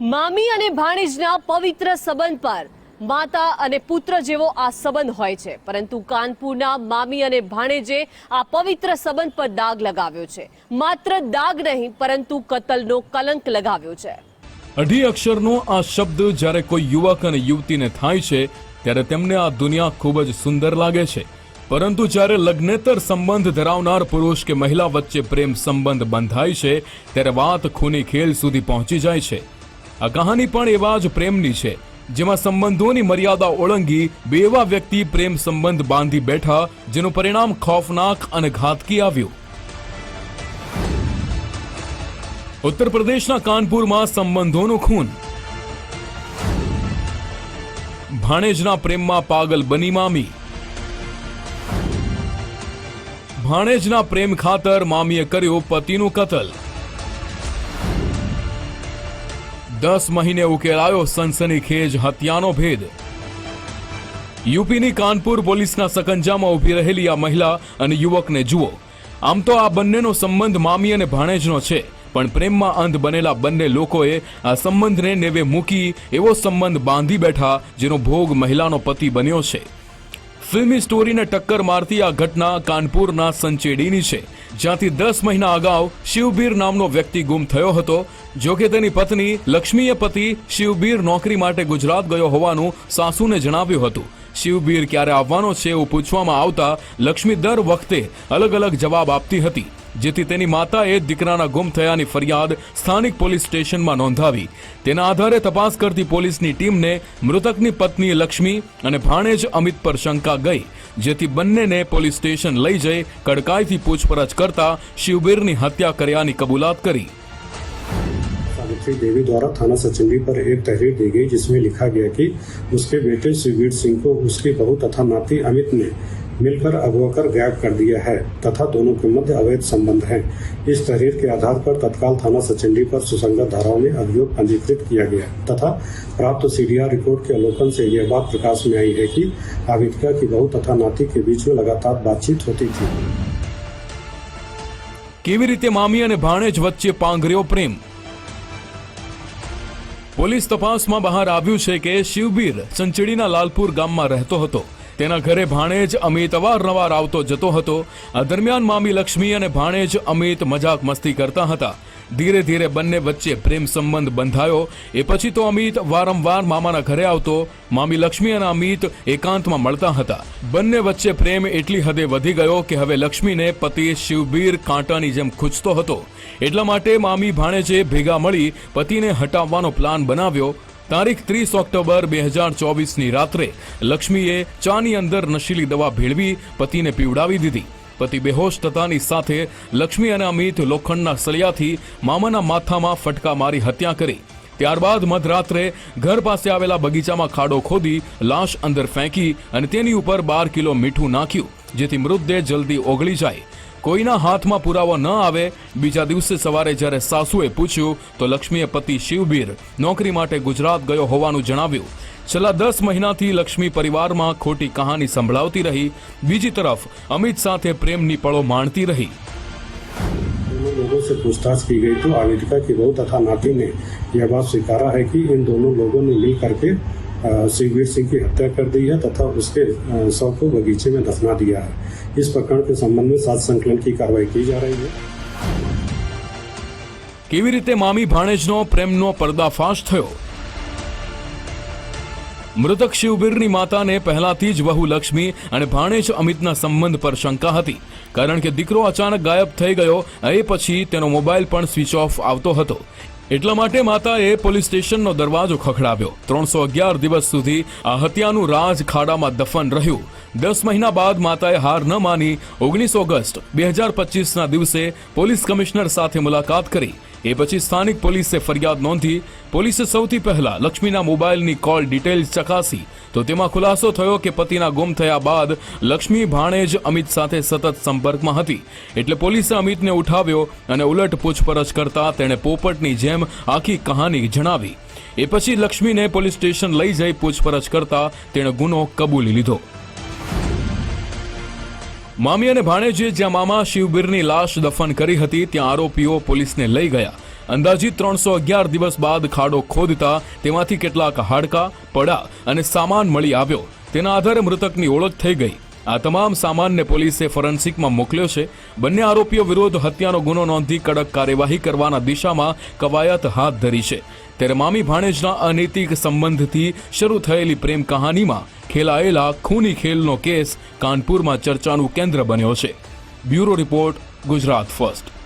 મામી અને ભાણેજના પવિત્ર સંબંધ પર માતા અને પુત્ર જેવો આ સંબંધ હોય છે. પરંતુ કાનપુરના મામી અને ભાણેજે આ પવિત્ર સંબંધ પર દાગ લગાવ્યો છે. માત્ર દાગ નહીં, પરંતુ કતલનો કલંક લગાવ્યો છે. અઢી અક્ષરનો આ શબ્દ જ્યારે કોઈ યુવક અને યુવતીને થાય છે, ત્યારે તેમને આ દુનિયા ખૂબ જ સુંદર લાગે છે. પરંતુ જ્યારે લગ્નેતર સંબંધ ધરાવનાર પુરુષ કે મહિલા વચ્ચે પ્રેમ સંબંધ બંધાય છે, ત્યારે વાત ખૂની ખેલ સુધી પહોંચી જાય છે. આ કહાની પણ એવા જ પ્રેમની છે, જેમાં સંબંધોની મર્યાદા ઓળંગી બે એવા વ્યક્તિ પ્રેમ સંબંધ બાંધી બેઠા, જેનું પરિણામ ખોફનાક અને ઘાતકી આવ્યું. ઉત્તર પ્રદેશના કાનપુરમાં સંબંધોનું ખૂન. ભાણેજના પ્રેમમાં પાગલ બની મામી. ભાણેજના પ્રેમ ખાતર મામીએ કર્યો પતિનું કતલ. દસ મહિને ઉકેલાયો સનસનીખેજ હત્યાનો ભેદ. યુપીની કાનપુર પોલીસના સકંજામાં ઊભી રહેલી આ મહિલા અને યુવકને જુઓ. આમ તો આ બંનેનો સંબંધ મામી અને ભાણેજનો છે, પણ પ્રેમમાં અંધ બનેલા બંને લોકોએ આ સંબંધને નેવે મૂકી એવો સંબંધ બાંધી બેઠા, જેનો ભોગ મહિલાનો પતિ બન્યો છે. ફિલ્મી સ્ટોરીને ટક્કર મારતી આ ઘટના કાનપુરના સંચેડીની છે, જ્યાંથી દસ મહિના અગાઉ શિવબીર નામનો વ્યક્તિ ગુમ થયો હતો જો કે તેની પત્ની લક્ષ્મીએ પતિ શિવબીર નોકરી માટે ગુજરાત ગયો હોવાનું સાસુને જણાવ્યું હતું. શિવબીર ક્યારે આવવાનો છે એવું પૂછવામાં આવતા લક્ષ્મી દર વખતે અલગ અલગ જવાબ આપતી હતી. જેથી તેની માતાએ દીકરાના ગુમ થયાની ફરિયાદ સ્થાનિક પોલીસ સ્ટેશનમાં નોંધાવી તેના આધારે તપાસ કરતી પોલીસની ટીમને મૃતકની પત્ની લક્ષ્મી અને ભાણેજ અમિત પર શંકા ગઈ જેથી બંનેને પોલીસ સ્ટેશન લઈ જઈ કડકાઈથી પૂછપરછ કરતા શિવબીરની હત્યા કર્યાની કબૂલાત કરી सावित्री देवी द्वारा थाना सचिंडी पर एक तहरीर दी गई जिसमें लिखा गया कि उसके बेटे शिववीर सिंह को उसकी बहू तथा नाती अमित ने मिलकर अगवा कर गायब कर दिया है तथा दोनों के मध्य अवैध संबंध हैं इस तहरीर के आधार पर तत्काल थाना सचिंडी पर सुसंगत धाराओं में अभियोग पंजीकृत किया गया तथा प्राप्त सीडीआर रिपोर्ट के अवलोकन से यह बात प्रकाश में आई है कि आविदिका की बहू तथा नाती के बीच में लगातार बातचीत होती थी કેવી રીતે મામી અને ભાણેજ વચ્ચે પાંગર્યો પ્રેમ પોલીસ તપાસમાં બહાર આવ્યું છે કે શિવબીર સંચેડીના લાલપુર ગામમાં રહેતો હતો તેના ઘરે ભાણેજ અમિત અવારનવાર આવતો જતો હતો. આ દરમિયાન મામી લક્ષ્મી અને ભાણેજ અમિત મજાક મસ્તી કરતા હતા. ધીરે ધીરે બંને વચ્ચે પ્રેમ સંબંધ બંધાયો. એ પછી તો અમિત વારંવાર મામાના ઘરે આવતો, મામી લક્ષ્મી અને અમિત એકાંતમાં મળતા હતા. બંને વચ્ચે પ્રેમ એટલી હદે વધી ગયો કે હવે લક્ષ્મીને પતિ શિવબીર કાંટાની જેમ ખૂંચતો હતો. એટલા માટે મામી ભાણેજે ભેગા મળી પતિને હટાવવાનો પ્લાન બનાવ્યો. તારીખ ત્રીસ ઓક્ટોબર બે હજાર ચોવીસની રાત્રે લક્ષ્મીએ ચાની અંદર નશીલી દવા ભેળવી પતિને પીવડાવી દીધી. પતિ બેહોશ થતાની સાથે લક્ષ્મી અને અમિત લોખંડના સળિયાથી મામાના માથામાં ફટકા મારી હત્યા કરી. ત્યારબાદ મધરાત્રે ઘર પાસે આવેલા બગીચામાં ખાડો ખોદી લાશ અંદર ફેંકી અને તેની ઉપર બાર કિલો મીઠું નાખ્યું, જેથી મૃતદેહ જલ્દી ઓગળી જાય. કોઈના હાથમાં પુરાવો ન આવે બીજા દિવસે સવારે જ્યારે સાસુએ પૂછ્યું તો લક્ષ્મીએ પતિ શિવબીર નોકરી માટે ગુજરાત ગયો હોવાનું જણાવ્યું છેલ્લા દસ મહિનાથી લક્ષ્મી પરિવારમાં ખોટી કહાની સંભળાવતી રહી બીજી તરફ અમિત સાથે પ્રેમની પળો માણતી રહી दोनों लोगों से पूछताछ की गई तो आवेदिका की बहू तथा नाती ने यह बात स्वीकारा है कि इन दोनों लोगों ने मिल करके अ, शिववीर सिंह की हत्या कर दी है तथा उसके अ, शव को बगीचे में दफना दिया है इस प्रकरण के संबंध में सात संकलन की कार्रवाई की जा रही है કેવી રીતે મામી ભાણેજનો પ્રેમનો પર્દાફાશ થયો મૃતક શિવબીરની માતાને પહેલાથી જ વહુ લક્ષ્મી અને ભાણેજ અમિતના સંબંધ પર શંકા હતી કારણ કે દીકરો અચાનક ગાયબ થઈ ગયો, એ પછી તેનો મોબાઈલ પણ સ્વિચ ઓફ આવતો હતો. એટલા માટે માતાએ પોલીસ સ્ટેશનનો દરવાજો ખખડાવ્યો. ત્રણસો અગિયાર દિવસ સુધી આ હત્યાનું રાજ ખાડામાં દફન રહ્યું. દસ મહિના બાદ માતાએ હાર ન માની, ઓગણીસ ઓગસ્ટ બે હજાર પચીસના દિવસે પોલીસ કમિશનર સાથે મુલાકાત કરી. એ પછી સ્થાનિક પોલીસે ફરિયાદ નોંધી, પોલીસે સૌથી પહેલા લક્ષ્મીના મોબાઈલની કોલ ડિટેલ્સ ચકાસી. તો તેમાં ખુલાસો થયો કે પતિના ગુમ થયા બાદ લક્ષ્મી ભાણેજ અમિત સાથે સતત સંપર્કમાં હતી. એટલે પોલીસે અમિતને ઉઠાવ્યો અને ઉલટ પૂછપરછ કરતા તેણે પોપટની જેમ આખી કહાની જણાવી. એ પછી લક્ષ્મીને પોલીસ સ્ટેશન લઈ જઈ પૂછપરછ કરતા તેણે ગુનો કબૂલી લીધો. મામી અને ભાણેજે જ્યાં મામા શિવબીરની લાશ દફન કરી હતી, ત્યાં આરોપીઓ પોલીસને લઈ ગયા. અંદાજિત ત્રણસો અગિયાર દિવસ બાદ ખાડો ખોદતા તેમાંથી કેટલાક હાડકા, પડા અને સામાન મળી આવ્યો. તેના આધારે મૃતકની ઓળખ થઈ ગઈ. આ તમામ સામાનને પોલીસે ફોરેન્સિકમાં મોકલ્યો છે. બંને આરોપીઓ વિરુદ્ધ હત્યાનો ગુનો નોંધી કડક કાર્યવાહી કરવાના દિશામાં કવાયત હાથ ધરી છે. ત્યારે મામી ભાણેજના અનૈતિક સંબંધથી શરૂ થયેલી પ્રેમ કહાનીમાં ખેલાયેલા ખૂની ખેલનો કેસ કાનપુરમાં ચર્ચાનું કેન્દ્ર બન્યો છે. Bureau report, Gujarat first.